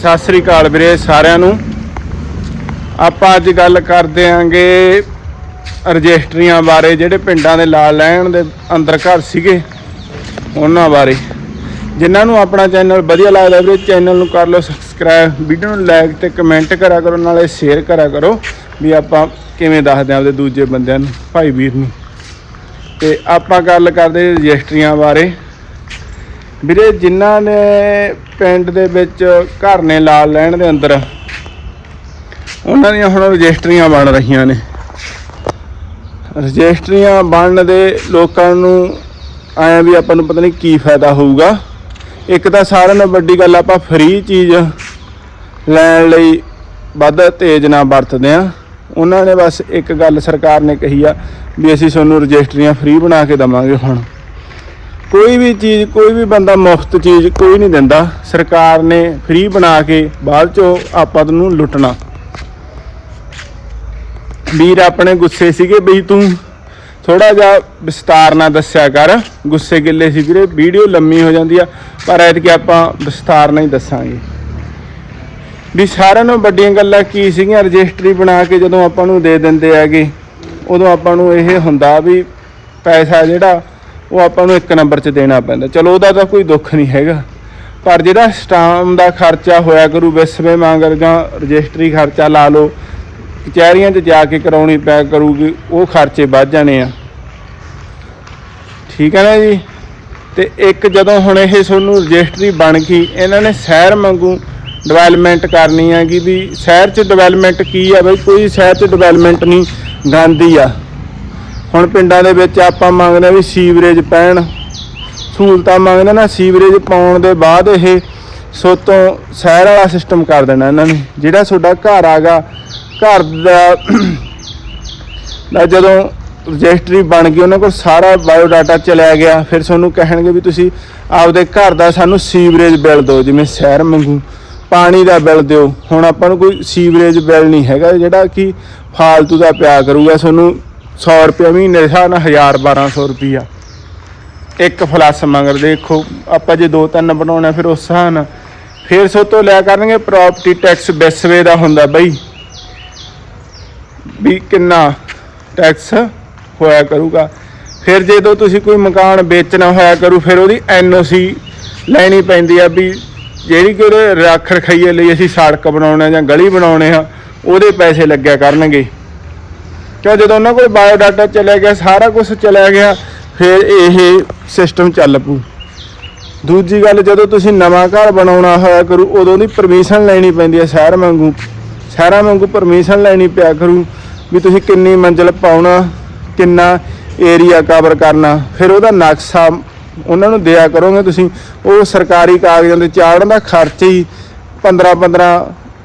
ਸਤਿ ਸ੍ਰੀ ਅਕਾਲ ਵੀਰੇ ਸਾਰਿਆਂ ਨੂੰ। ਆਪਾਂ ਅੱਜ ਗੱਲ ਕਰਦੇ ਆਂਗੇ ਰਜਿਸਟਰੀਆਂ ਬਾਰੇ, ਜਿਹੜੇ ਪਿੰਡਾਂ ਦੇ ਲਾ ਲੈਣ ਦੇ ਅੰਦਰ ਘਰ ਸੀਗੇ, ਉਹਨਾਂ ਬਾਰੇ। ਜਿਨ੍ਹਾਂ ਨੂੰ ਆਪਣਾ ਚੈਨਲ ਵਧੀਆ ਲੱਗਦਾ ਵੀਰੇ, ਚੈਨਲ ਨੂੰ ਕਰ ਲਓ ਸਬਸਕ੍ਰਾਈਬ ਵੀਡੀਓ ਨੂੰ ਲਾਈਕ ਤੇ ਕਮੈਂਟ ਕਰਿਆ ਕਰੋ, ਨਾਲੇ ਸ਼ੇਅਰ ਕਰਿਆ ਕਰੋ ਵੀ ਆਪਾਂ ਕਿਵੇਂ ਦੱਸਦੇ ਆਂ ਆਪਦੇ ਦੂਜੇ ਬੰਦਿਆਂ ਨੂੰ, ਭਾਈ ਵੀਰ ਨੂੰ। ਤੇ ਆਪਾਂ ਗੱਲ ਕਰਦੇ ਰਜਿਸਟਰੀਆਂ ਬਾਰੇ। ਵੀਰੇ, ਜਿਨ੍ਹਾਂ ਨੇ ਪਿੰਡ ਦੇ ਵਿੱਚ ਘਰ ਨੇ ਲਾਲ ਲੈਣ ਦੇ ਅੰਦਰ, ਉਹਨਾਂ ਦੀਆਂ ਹੁਣ ਰਜਿਸਟਰੀਆਂ ਬਣ ਰਹੀਆਂ ਨੇ। ਰਜਿਸਟਰੀਆਂ ਬਣਨ ਦੇ ਲੋਕਾਂ ਨੂੰ ਆਇਆ ਵੀ ਆਪਾਂ ਨੂੰ ਪਤਾ ਨਹੀਂ ਕੀ ਫਾਇਦਾ ਹੋਊਗਾ। ਇੱਕ ਤਾਂ ਸਾਰਿਆਂ ਨਾਲੋਂ ਵੱਡੀ ਗੱਲ ਆਪਾਂ ਫ੍ਰੀ ਚੀਜ਼ ਲੈਣ ਲਈ ਵੱਧ ਤੇਜ਼ ਨਾ ਵਰਤਦੇ ਆ ਉਹਨਾਂ ਨੇ ਬਸ ਇੱਕ ਗੱਲ ਸਰਕਾਰ ਨੇ ਕਹੀ ਆ ਵੀ ਅਸੀਂ ਤੁਹਾਨੂੰ ਰਜਿਸਟਰੀਆਂ ਫ੍ਰੀ ਬਣਾ ਕੇ ਦਵਾਂਗੇ ਹੁਣ। ਕੋਈ ਵੀ ਚੀਜ਼, ਕੋਈ ਵੀ ਬੰਦਾ ਮੁਫਤ ਚੀਜ਼ ਕੋਈ ਨਹੀਂ ਦਿੰਦਾ। ਸਰਕਾਰ ਨੇ ਫ੍ਰੀ ਬਣਾ ਕੇ ਬਾਅਦ ਚੋਂ ਆਪਾਂ ਨੂੰ ਲੁੱਟਣਾ। ਵੀਰ ਆਪਣੇ ਗੁੱਸੇ ਸੀਗੇ ਵੀ ਤੂੰ ਥੋੜਾ ਜਿਹਾ ਵਿਸਤਾਰ ਨਾਲ ਦੱਸਿਆ ਕਰ। ਗੁੱਸੇ ਗਿੱਲੇ ਸੀ ਵੀਰੇ, ਵੀਡੀਓ ਲੰਮੀ ਹੋ ਜਾਂਦੀ ਆ, ਪਰ ਐਤਕੀ ਆਪਾਂ ਵਿਸਤਾਰ ਨਾਲ ਹੀ ਦੱਸਾਂਗੇ। ਵੀ ਸਾਰਿਆਂ ਨੂੰ ਵੱਡੀਆਂ ਗੱਲਾਂ ਕੀ ਸੀਗੀਆਂ, ਰਜਿਸਟਰੀ ਬਣਾ ਕੇ ਜਦੋਂ ਆਪਾਂ ਨੂੰ ਦੇ ਦਿੰਦੇ ਹੈਗੇ, ਉਦੋਂ ਆਪਾਂ ਨੂੰ ਇਹ ਹੁੰਦਾ ਵੀ ਪੈਸਾ ਜਿਹੜਾ ਉਹ ਆਪਾਂ ਨੂੰ ਇੱਕ ਨੰਬਰ 'ਚ ਦੇਣਾ ਪੈਂਦਾ। ਚਲੋ, ਉਹਦਾ ਤਾਂ ਕੋਈ ਦੁੱਖ ਨਹੀਂ ਹੈਗਾ। ਪਰ ਜਿਹੜਾ ਸਟਾਮ ਦਾ ਖਰਚਾ ਹੋਇਆ ਕਰੂ, ਵਿਸਵੇ ਮੰਗਰ ਰਜਿਸਟਰੀ ਖਰਚਾ ਲਾ ਲਓ, ਕਚਹਿਰੀਆਂ 'ਚ ਜਾ ਕੇ ਕਰਾਉਣੀ ਪੈ ਕਰੂਗੀ, ਉਹ ਖਰਚੇ ਵੱਧ ਜਾਣੇ ਆ। ਠੀਕ ਹੈ ਨਾ ਜੀ? ਤੇ ਇੱਕ ਜਦੋਂ ਹੁਣ ਇਹ ਤੁਹਾਨੂੰ ਰਜਿਸਟਰੀ ਬਣ ਗਈ, ਇਹਨਾਂ ਨੇ ਸ਼ਹਿਰ ਮੰਗੂ ਡਿਵੈਲਪਮੈਂਟ ਕਰਨੀ ਹੈਗੀ ਵੀ ਸ਼ਹਿਰ 'ਚ ਡਿਵੈਲਪਮੈਂਟ ਕੀ ਆ ਬਈ? ਕੋਈ ਸ਼ਹਿਰ 'ਚ ਡਿਵੈਲਪਮੈਂਟ ਨਹੀਂ, ਗਾਂਧੀ ਆ। ਹੁਣ ਪਿੰਡਾਂ ਦੇ ਵਿੱਚ ਆਪਾਂ ਮੰਗਦੇ ਆ ਵੀ ਸੀਵਰੇਜ ਪੈਣ। ਸਹੂਲਤਾਂ ਮੰਗਦੇ ਨਾ, ਸੀਵਰੇਜ ਪਾਉਣ ਦੇ ਬਾਅਦ ਇਹ ਸੋਤੋਂ ਸ਼ਹਿਰ ਵਾਲਾ ਸਿਸਟਮ ਕਰ ਦੇਣਾ ਇਹਨਾਂ ਨੇ। ਜਿਹੜਾ ਤੁਹਾਡਾ ਘਰ ਆਗਾ, ਘਰ ਦਾ ਜਦੋਂ ਰਜਿਸਟਰੀ ਬਣ ਗਈ, ਉਹਨਾਂ ਕੋਲ ਸਾਰਾ ਬਾਇਓ ਡਾਟਾ ਚਲਿਆ ਗਿਆ। ਫਿਰ ਤੁਹਾਨੂੰ ਕਹਿਣਗੇ ਵੀ ਤੁਸੀਂ ਆਪਦੇ ਘਰ ਦਾ ਸਾਨੂੰ ਸੀਵਰੇਜ ਬਿੱਲ ਦਿਓ, ਜਿਵੇਂ ਸ਼ਹਿਰ ਮੰਗੂ। ਪਾਣੀ ਦਾ ਬਿੱਲ ਦਿਓ। ਹੁਣ ਆਪਾਂ ਨੂੰ ਕੋਈ ਸੀਵਰੇਜ ਬਿੱਲ ਨਹੀਂ ਹੈਗਾ, ਜਿਹੜਾ ਕਿ ਫਾਲਤੂ ਦਾ ਪਿਆ ਕਰੂਗਾ। ਤੁਹਾਨੂੰ 100 ਰੁਪਏ ਮਹੀਨੇ ਦੇ ਹਿਸਾਬ ਨਾਲ 1000 1200 ਰੁਪਿਆ ਇੱਕ ਫਲੱਸ ਮੰਗਰ ਦੇਖੋ, ਆਪਾਂ ਜੇ ਦੋ ਤਿੰਨ ਬਣਾਉਣਾ ਫਿਰ ਉਸ ਹਿਸਾਬ ਨਾਲ। ਫਿਰ ਸੋ ਤੋਂ ਲਿਆ ਕਰਨਗੇ ਪ੍ਰਾਪਰਟੀ ਟੈਕਸ ਬਿਸਵੇ ਦਾ ਹੁੰਦਾ ਬਈ। ਵੀ ਕਿੰਨਾ ਟੈਕਸ ਹੋਇਆ ਕਰੂਗਾ। ਫਿਰ ਜਦੋਂ ਤੁਸੀਂ ਕੋਈ ਮਕਾਨ ਵੇਚਣਾ ਹੋਇਆ ਕਰੂ, ਫਿਰ ਉਹਦੀ ਐਨਓਸੀ ਲੈਣੀ ਪੈਂਦੀ ਆ ਵੀ ਜਿਹੜੀ ਕਿ ਉਹਦੇ ਰੱਖ ਰਖਾਈਏ ਲਈ ਅਸੀਂ ਸੜਕ ਬਣਾਉਣਾ ਜਾਂ ਗਲੀ ਬਣਾਉਣੇ ਆ, ਉਹਦੇ ਪੈਸੇ ਲੱਗਿਆ ਕਰਨਗੇ। ਕਿਉਂ ਜਦੋਂ ਉਹਨਾਂ ਕੋਲ ਬਾਇਓ ਡਾਟਾ ਚਲਿਆ ਗਿਆ, ਸਾਰਾ ਕੁਝ ਚਲਿਆ ਗਿਆ, ਫਿਰ ਇਹ ਸਿਸਟਮ ਚੱਲ ਪੂ ਦੂਜੀ ਗੱਲ, ਜਦੋਂ ਤੁਸੀਂ ਨਵਾਂ ਘਰ ਬਣਾਉਣਾ ਹੋਇਆ ਕਰੂ, ਉਦੋਂ ਦੀ ਪਰਮਿਸ਼ਨ ਲੈਣੀ ਪੈਂਦੀ ਹੈ ਸ਼ਹਿਰ ਵਾਂਗੂ। ਸ਼ਹਿਰਾਂ ਵਾਂਗੂ ਪਰਮਿਸ਼ਨ ਲੈਣੀ ਪਿਆ ਕਰੂ ਵੀ ਤੁਸੀਂ ਕਿੰਨੀ ਮੰਜ਼ਿਲ ਪਾਉਣਾ, ਕਿੰਨਾ ਏਰੀਆ ਕਵਰ ਕਰਨਾ। ਫਿਰ ਉਹਦਾ ਨਕਸ਼ਾ ਉਹਨਾਂ ਨੂੰ ਦਿਆ ਕਰੋਗੇ ਤੁਸੀਂ। ਉਹ ਸਰਕਾਰੀ ਕਾਗਜ਼ਾਂ ਦੇ ਚਾੜਨ ਦਾ ਖਰਚ ਹੀ 15 15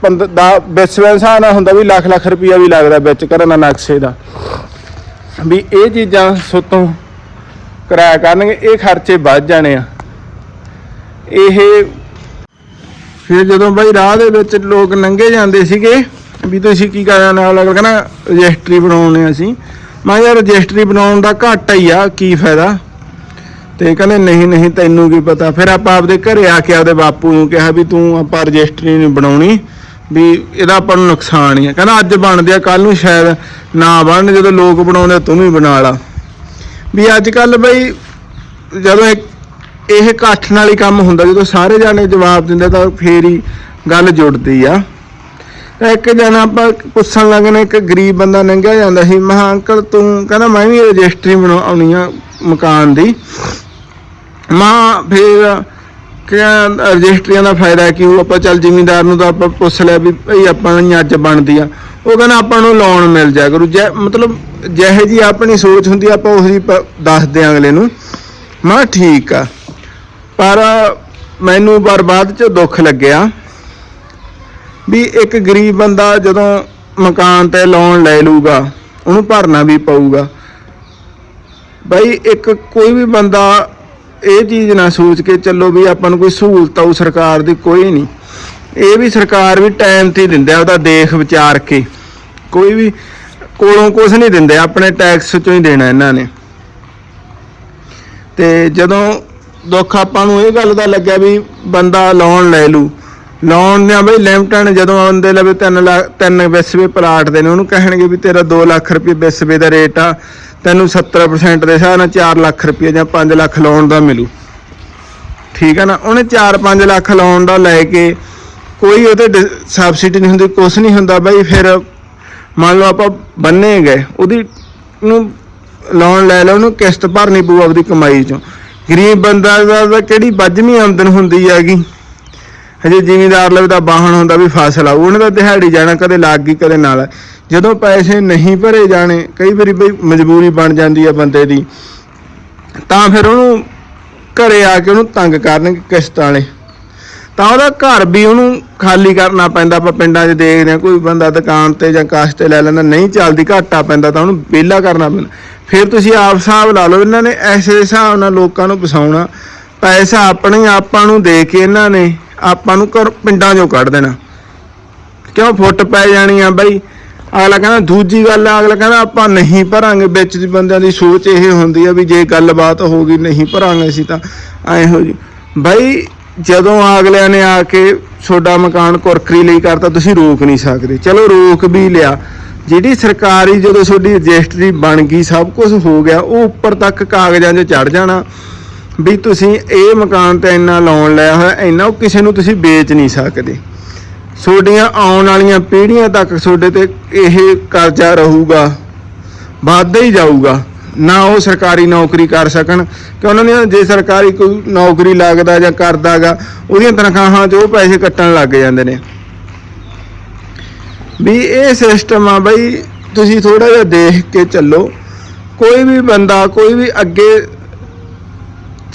15 ਦਾ ਵਿਸਵੈਂਸਾ ਨਾ ਹੁੰਦਾ ਵੀ ਲੱਖ ਲੱਖ ਰੁਪਈਆ ਵੀ ਲੱਗਦਾ ਵਿੱਚ ਕਰਨ ਦਾ ਨਕਸ਼ੇ ਦਾ। ਵੀ ਇਹ ਚੀਜ਼ਾਂ ਸੁੱਤੋਂ ਕਿਰਾਇਆ ਕਰਨਗੇ, ਇਹ ਖਰਚੇ ਵੱਧ ਜਾਣੇ ਆ। ਇਹ ਫਿਰ ਜਦੋਂ ਬਾਈ ਰਾਹ ਦੇ ਵਿੱਚ ਲੋਕ ਲੰਘੇ ਜਾਂਦੇ ਸੀਗੇ, ਵੀ ਤੁਸੀਂ ਕੀ ਕਰਨਾ, ਨਾਲ ਅਗਲਾ ਕਹਿੰਦਾ, ਰਜਿਸਟਰੀ ਬਣਾਉਣੇ ਅਸੀਂ। ਮੈਂ ਯਾਰ ਰਜਿਸਟਰੀ ਬਣਾਉਣ ਦਾ ਘਾਟਾ ਹੀ ਆ, ਕੀ ਫਾਇਦਾ? ਤੇ ਕਹਿੰਦੇ, ਨਹੀਂ ਨਹੀਂ, ਤੈਨੂੰ ਕੀ ਪਤਾ। ਫਿਰ ਆਪਾਂ ਆਪਦੇ ਘਰੇ ਆ ਕੇ ਆਪਦੇ ਬਾਪੂ ਨੂੰ ਕਿਹਾ ਵੀ ਤੂੰ ਆਪਾਂ ਰਜਿਸਟਰੀ ਨਹੀਂ ਬਣਾਉਣੀ। ਵੀ ਇਹਦਾ ਆਪਾਂ ਨੂੰ ਨੁਕਸਾਨ ਹੀ ਆ। ਕਹਿੰਦਾ ਅੱਜ ਬਣਦੇ ਆ ਕੱਲ ਨੂੰ ਸ਼ਾਇਦ ਨਾ ਬਣਨ ਜਦੋਂ ਲੋਕ ਬਣਾਉਂਦੇ ਆ, ਤੂੰ ਵੀ ਬਣਾ ਲਾ। ਵੀ ਅੱਜ ਕੱਲ ਬਈ ਜਦੋਂ ਇੱਕ ਇਹ ਇਕੱਠ ਨਾਲ ਹੀ ਕੰਮ ਹੁੰਦਾ ਜਦੋਂ ਸਾਰੇ ਜਾਣੇ ਜਵਾਬ ਦਿੰਦੇ ਤਾਂ ਫੇਰ ਹੀ ਗੱਲ ਜੁੜਦੀ ਆ। ਤਾਂ ਇੱਕ ਜਣਾ ਆਪਾਂ ਪੁੱਛਣ ਲੱਗੇ ਇੱਕ ਗਰੀਬ ਬੰਦਾ ਲੰਘਿਆ ਜਾਂਦਾ ਸੀ ਮੈਂ ਅੰਕਲ ਤੂੰ ਕਹਿੰਦਾ ਮੈਂ ਵੀ ਰਜਿਸਟਰੀ ਬਣਾਉਣੀ ਆ ਮਕਾਨ ਦੀ। ਮਾਂ ਫਿਰ ਕਿ ਰਜਿਸਟਰੀਆਂ ਦਾ ਫਾਇਦਾ ਕੀ ਹੋਊ? ਆਪਾਂ ਚੱਲ ਜ਼ਿਮੀਂਦਾਰ ਨੂੰ ਤਾਂ ਆਪਾਂ ਪੁੱਛ ਲਿਆ ਵੀ ਭਈ ਆਪਾਂ ਨੂੰ ਅੱਜ ਬਣਦੀ ਆ। ਉਹ ਕਹਿੰਦਾ ਆਪਾਂ ਨੂੰ ਲੋਨ ਮਿਲ ਜਾ ਕਰੂ। ਜੈ, ਮਤਲਬ ਜਿਹੇ ਜੀ ਆਪਣੀ ਸੋਚ ਹੁੰਦੀ ਆਪਾਂ ਉਹੀ ਪ- ਦੱਸਦੇ ਆ ਅਗਲੇ ਨੂੰ। ਮੈਂ ਠੀਕ ਆ। ਪਰ ਮੈਨੂੰ ਬਰਬਾਦ ਚ ਦੁੱਖ ਲੱਗਿਆ ਵੀ ਇੱਕ ਗਰੀਬ ਬੰਦਾ ਜਦੋਂ ਮਕਾਨ ਤੇ ਲੋਨ ਲੈ ਲੂਗਾ ਉਹਨੂੰ ਭਰਨਾ ਵੀ ਪਊਗਾ। ਬਈ ਇੱਕ ਕੋਈ ਵੀ ਬੰਦਾ ਇਹ ਚੀਜ਼ ਨਾ ਸੋਚ ਕੇ ਚੱਲੋ ਵੀ ਆਪਾਂ ਨੂੰ ਕੋਈ ਸਹੂਲਤ ਆਊ ਸਰਕਾਰ ਦੀ, ਕੋਈ ਨਹੀਂ। ਇਹ ਵੀ ਸਰਕਾਰ ਵੀ ਟਾਈਮ ਤੇ ਦਿੰਦੇ ਆ ਉਹਦਾ ਦੇਖ ਵਿਚਾਰ ਕੇ। ਕੋਈ ਵੀ ਕੋਲੋਂ ਕੁਝ ਨਹੀਂ ਦਿੰਦੇ, ਆਪਣੇ ਟੈਕਸ ਚੋਂ ਹੀ ਦੇਣਾ ਇਹਨਾਂ ਨੇ। ਤੇ ਜਦੋਂ ਦੁੱਖ ਆਪਾਂ ਨੂੰ ਇਹ ਗੱਲ ਦਾ ਲੱਗਿਆ ਵੀ ਬੰਦਾ ਲੋਨ ਲੈ ਲੂ ਲੋਨ ਦੀਆਂ ਬਈ ਲਿਮਟਾਂ ਜਦੋਂ ਆਉਂਦੇ ਲਵੇ 3 ਲੱਖ 3 ਵਿਸਵੇ ਪਲਾਟ ਦੇ ਨੇ, ਉਹਨੂੰ ਕਹਿਣਗੇ ਵੀ ਤੇਰਾ 2 ਲੱਖ ਰੁਪਏ ਵਿਸਵੇ ਦਾ ਰੇਟ ਆ। ਤੈਨੂੰ 70% ਦੇ ਹਿਸਾਬ ਨਾਲ 4 ਲੱਖ ਰੁਪਏ ਜਾਂ 5 ਲੱਖ ਲੋਨ ਦਾ ਮਿਲੂ। ਠੀਕ ਹੈ ਨਾ? ਉਹਨੇ 4-5 ਲੱਖ ਲਾਉਣ ਦਾ ਲੈ ਕੇ ਕੋਈ ਉਹਦੇ ਸਬਸਿਡੀ ਨਹੀਂ ਹੁੰਦੀ, ਕੁਛ ਨਹੀਂ ਹੁੰਦਾ ਬਾਈ, ਫਿਰ ਮੰਨ ਲਓ ਆਪਾਂ ਬੰਨੇ ਗਏ, ਉਹਦੀ ਨੂੰ ਲੋਨ ਲੈ ਲਓ, ਉਹਨੂੰ ਕਿਸ਼ਤ ਭਰਨੀ ਪਊ ਆਪਦੀ ਕਮਾਈ ਚੋਂ। ਗਰੀਬ ਬੰਦਾ ਦਾ ਤਾਂ ਕਿਹੜੀ ਵੱਜਵੀਂ ਆਮਦਨ ਹੁੰਦੀ ਹੈਗੀ? ਹਜੇ ਜ਼ਿਮੀਂਦਾਰ ਲਵੇ ਤਾਂ ਵਾਹਣ ਹੁੰਦਾ ਵੀ ਫਸਲ ਆਊ ਉਹਨੇ ਤਾਂ ਦਿਹਾੜੀ ਜਾਣਾ ਕਦੇ ਲੱਗ ਗਈ, ਕਦੇ ਨਾਲ। ਜਦੋਂ ਪੈਸੇ ਨਹੀਂ ਭਰੇ ਜਾਣੇ, ਕਈ ਵਾਰੀ ਬਈ ਮਜਬੂਰੀ ਬਣ ਜਾਂਦੀ ਆ ਬੰਦੇ ਦੀ, ਤਾਂ ਫਿਰ ਉਹਨੂੰ ਘਰੇ ਆ ਕੇ ਉਹਨੂੰ ਤੰਗ ਕਰਨਗੇ ਕਿਸ਼ਤਾਂ ਵਾਲੇ। ਤਾਂ ਉਹਦਾ ਘਰ ਵੀ ਉਹਨੂੰ ਖਾਲੀ ਕਰਨਾ ਪੈਂਦਾ, ਆਪਾਂ ਪਿੰਡਾਂ 'ਚ ਦੇਖਦੇ ਹਾਂ, ਕੋਈ ਬੰਦਾ ਦੁਕਾਨ ਤੇ ਜਾਂ ਕਾਸ਼ ਤੇ ਲੈ ਲੈਂਦਾ, ਨਹੀਂ ਚੱਲਦੀ, ਘਾਟਾ ਪੈਂਦਾ ਤਾਂ ਉਹਨੂੰ ਵਿਹਲਾ ਕਰਨਾ ਪੈਂਦਾ। ਫਿਰ ਤੁਸੀਂ ਆਪ ਹਿਸਾਬ ਲਾ ਲਓ, ਇਹਨਾਂ ਨੇ ਐਸੇ ਹਿਸਾਬ ਨਾਲ ਲੋਕਾਂ ਨੂੰ ਫਸਾਉਣਾ। ਪੈਸਾ ਆਪਣੇ ਆਪਾਂ ਨੂੰ ਦੇ ਕੇ ਇਹਨਾਂ ਨੇ ਆਪਾਂ ਨੂੰ ਘਰ ਪਿੰਡਾਂ 'ਚੋਂ ਕੱਢ ਦੇਣਾ। ਕਿਉਂ ਫੁੱਟ ਪੈ ਜਾਣੀ ਆ ਬਾਈ? ਅਗਲਾ ਕਹਿੰਦਾ, ਦੂਜੀ ਗੱਲ ਆ, ਅਗਲਾ ਕਹਿੰਦਾ, ਆਪਾਂ ਨਹੀਂ ਭਰਾਂਗੇ ਵਿੱਚ ਦੀ ਬੰਦਿਆਂ ਦੀ ਸੋਚ ਇਹ ਹੁੰਦੀ ਆ ਵੀ ਜੇ ਗੱਲਬਾਤ ਹੋ ਗਈ ਨਹੀਂ ਭਰਾਂਗੇ ਅਸੀਂ ਤਾਂ, ਐ ਹੋ ਜੀ। ਬਾਈ, ਜਦੋਂ ਅਗਲਿਆਂ ਨੇ ਆ ਕੇ ਤੁਹਾਡਾ ਮਕਾਨ ਕੁਰਕਰੀ ਲਈ ਕਰਤਾ, ਤੁਸੀਂ ਰੋਕ ਨਹੀਂ ਸਕਦੇ। ਚਲੋ, ਰੋਕ ਵੀ ਲਿਆ। ਜਿਹੜੀ ਸਰਕਾਰੀ ਜਦੋਂ ਤੁਹਾਡੀ ਰਜਿਸਟਰੀ ਬਣ ਗਈ, ਸਭ ਕੁਝ ਹੋ ਗਿਆ, ਉਹ ਉੱਪਰ ਤੱਕ ਕਾਗਜ਼ਾਂ 'ਚ ਚੜ ਜਾਣਾ। ਵੀ ਤੁਸੀਂ ਇਹ ਮਕਾਨ ਤੇ ਇੰਨਾ ਲੋਨ ਲਿਆ ਹੋਇਆ, ਇੰਨਾ ਉਹ ਕਿਸੇ ਨੂੰ ਤੁਸੀਂ ਵੇਚ ਨਹੀਂ ਸਕਦੇ। ਤੁਹਾਡੀਆਂ ਆਉਣ ਵਾਲੀਆਂ ਪੀੜ੍ਹੀਆਂ ਤੱਕ ਤੁਹਾਡੇ ਤੇ ਇਹ ਕਰਜ਼ਾ ਰਹੂਗਾ ਵੱਧਦਾ ਹੀ ਜਾਊਗਾ। ਨਾ ਉਹ ਸਰਕਾਰੀ ਨੌਕਰੀ ਕਰ ਸਕਣ ਕਿ ਉਹਨਾਂ ਦੀਆਂ ਜੇ ਸਰਕਾਰੀ ਕੋਈ ਨੌਕਰੀ ਲੱਗਦਾ ਜਾਂ ਕਰਦਾਗਾ, ਉਹਦੀਆਂ ਤਨਖਾਹਾਂ 'ਚ ਉਹ ਪੈਸੇ ਕੱਟਣ ਲੱਗ ਜਾਂਦੇ ਨੇ। ਵੀ ਇਹ ਸਿਸਟਮ ਆ ਬਈ, ਤੁਸੀਂ ਥੋੜਾ ਜਿਹਾ ਦੇਖ ਕੇ ਚੱਲੋ। ਕੋਈ ਵੀ ਬੰਦਾ, ਕੋਈ ਵੀ ਅੱਗੇ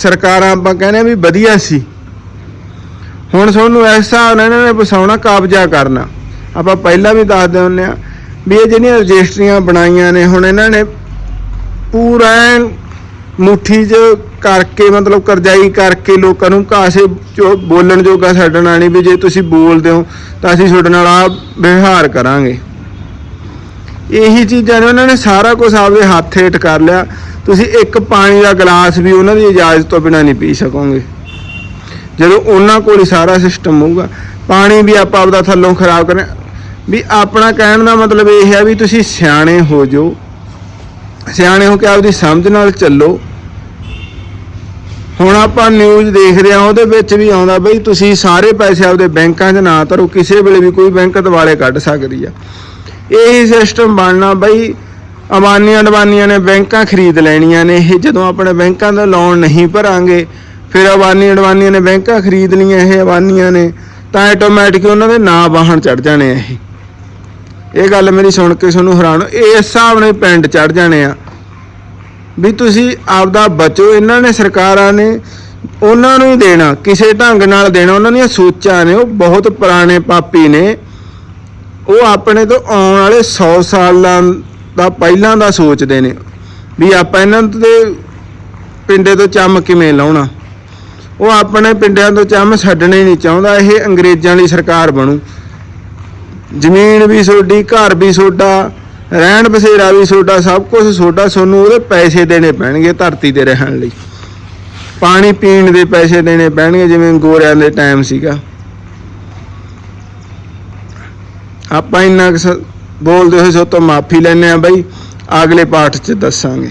ਸਰਕਾਰਾਂ ਆਪਾਂ ਕਹਿੰਦੇ ਆ ਵੀ ਵਧੀਆ ਸੀ। ਹੁਣ ਤੁਹਾਨੂੰ ਇਸ ਹਿਸਾਬ ਨਾਲ ਇਹਨਾਂ ਨੇ ਵਸਾਉਣਾ ਕਾਬਜ਼ਾ ਕਰਨਾ। ਆਪਾਂ ਪਹਿਲਾਂ ਵੀ ਦੱਸਦੇ ਹੁੰਨੇ ਆ ਵੀ ਇਹ ਜਿਹੜੀਆਂ ਰਜਿਸਟਰੀਆਂ ਬਣਾਈਆਂ ਨੇ, ਹੁਣ ਇਹਨਾਂ ਨੇ ਪੂਰਾ ਐਨ ਮੁੱਠੀ 'ਚ ਕਰਕੇ ਮਤਲਬ ਕਰਜ਼ਾਈ ਕਰਕੇ ਲੋਕਾਂ ਨੂੰ ਕਾਸੇ ਜੋ ਬੋਲਣ ਜੋਗਾ ਛੱਡਣਾ ਨਹੀਂ ਵੀ ਜੇ ਤੁਸੀਂ ਬੋਲਦੇ ਹੋ ਤਾਂ ਅਸੀਂ ਤੁਹਾਡੇ ਨਾਲ ਆ ਵਿਵਹਾਰ ਕਰਾਂਗੇ। ਇਹੀ ਚੀਜ਼ਾਂ ਨੇ, ਉਹਨਾਂ ਨੇ ਸਾਰਾ ਕੁਝ ਆਪਦੇ ਹੱਥ ਹੇਠ ਕਰ ਲਿਆ। ਤੁਸੀਂ ਇੱਕ ਪਾਣੀ ਦਾ ਗਲਾਸ ਵੀ ਉਹਨਾਂ ਦੀ ਇਜਾਜ਼ਤ ਤੋਂ ਬਿਨਾਂ ਨਹੀਂ ਪੀ ਸਕੋਗੇ। ਜਦੋਂ ਉਹਨਾਂ ਕੋਲ ਹੀ ਸਾਰਾ ਸਿਸਟਮ ਹੋਊਗਾ, ਪਾਣੀ ਵੀ ਆਪਾਂ ਆਪਦਾ ਥੱਲੋਂ ਖਰਾਬ ਕਰ ਵੀ ਆਪਣਾ ਕਹਿਣ ਦਾ ਮਤਲਬ ਇਹ ਹੈ ਵੀ ਤੁਸੀਂ ਸਿਆਣੇ ਹੋ ਜਾਓ। ਸਿਆਣੇ ਹੋ ਕੇ ਆਪਦੀ ਸਮਝ ਨਾਲ ਚੱਲੋ। ਹੁਣ ਆਪਾਂ ਨਿਊਜ਼ ਦੇਖ ਰਹੇ ਆ ਉਹਦੇ ਵਿੱਚ ਵੀ ਆਉਂਦਾ ਬਈ ਤੁਸੀਂ ਸਾਰੇ ਪੈਸੇ ਆਪਦੇ ਬੈਂਕਾਂ 'ਚ ਨਾ ਧਰੋ, ਕਿਸੇ ਵੇਲੇ ਵੀ ਕੋਈ ਬੈਂਕ ਦਿਵਾਲੇ ਕੱਢ ਸਕਦੀ ਆ। ਇਹੀ ਸਿਸਟਮ ਬਣਨਾ ਬਈ ਅਬਾਨੀਆਂ ਅਡਵਾਨੀਆਂ ਨੇ ਬੈਂਕਾਂ ਖਰੀਦ ਲੈਣੀਆਂ ਨੇ, ਇਹ ਜਦੋਂ ਆਪਣੇ ਬੈਂਕਾਂ ਦਾ ਲੋਨ ਨਹੀਂ ਭਰਾਂਗੇ, ਫਿਰ ਅਬਾਨੀ ਅਡਵਾਨੀਆਂ ਨੇ ਬੈਂਕਾਂ ਖਰੀਦ ਲਈਆਂ, ਇਹ ਅਬਾਨੀਆਂ ਨੇ, ਤਾਂ ਆਟੋਮੈਟਿਕ ਉਹਨਾਂ ਦੇ ਨਾਂ ਵਾਹਣ ਚੜ ਜਾਣੇ ਆ ਇਹ। ਇਹ ਗੱਲ ਮੇਰੀ ਸੁਣ ਕੇ ਤੁਹਾਨੂੰ ਹੈਰਾਨ ਇਸ ਹਿਸਾਬ ਨਾਲ ਪਿੰਡ ਚੜ ਜਾਣੇ ਆ। ਵੀ ਤੁਸੀਂ ਆਪਦਾ ਬਚੋ, ਇਹਨਾਂ ਨੇ ਸਰਕਾਰਾਂ ਨੇ ਉਹਨਾਂ ਨੂੰ ਹੀ ਦੇਣਾ, ਕਿਸੇ ਢੰਗ ਨਾਲ ਦੇਣਾ, ਉਹਨਾਂ ਦੀਆਂ ਸੋਚਾਂ ਨੇ, ਉਹ ਬਹੁਤ ਪੁਰਾਣੇ ਪਾਪੀ ਨੇ। ਉਹ ਆਪਣੇ ਤੋਂ ਆਉਣ ਵਾਲੇ 100 ਸਾਲਾਂ ਦਾ ਪਹਿਲਾਂ ਦਾ ਸੋਚਦੇ ਨੇ ਵੀ ਆਪਾਂ ਇਹਨਾਂ ਦੇ ਪਿੰਡੇ ਤੋਂ ਚੰਮ ਕਿਵੇਂ ਲਾਉਣਾ। ਉਹ ਆਪਣੇ ਪਿੰਡਿਆਂ ਤੋਂ ਚੰਮ ਛੱਡਣੇ ਨਹੀਂ ਚਾਹੁੰਦਾ, ਇਹ ਅੰਗਰੇਜ਼ਾਂ ਲਈ ਸਰਕਾਰ ਬਣੂ। ਜ਼ਮੀਨ ਵੀ ਸੋਡੀ ਘਰ ਵੀ ਸੋਡਾ ਰਹਿਣ ਬਸੇਰਾ ਵੀ ਤੁਹਾਡਾ ਸਭ ਕੁਝ ਸੋਡਾ ਤੁਹਾਨੂੰ ਉਹਦੇ ਪੈਸੇ ਦੇਣੇ ਪੈਣਗੇ ਧਰਤੀ ਤੇ ਰਹਿਣ ਲਈ। ਪਾਣੀ ਪੀਣ ਦੇ ਪੈਸੇ ਦੇਣੇ ਪੈਣਗੇ, ਜਿਵੇਂ ਗੋਰਿਆਂ ਦੇ ਟਾਈਮ ਸੀਗਾ। ਆਪਾਂ ਇੰਨਾ ਕੁ ਸ- ਬੋਲਦੇ ਹੋਏ ਸੋ ਤੋਂ ਮਾਫੀ ਲੈਣੇ ਆ ਬਾਈ, ਅਗਲੇ ਪਾਠ 'ਚ ਦੱਸਾਂਗੇ।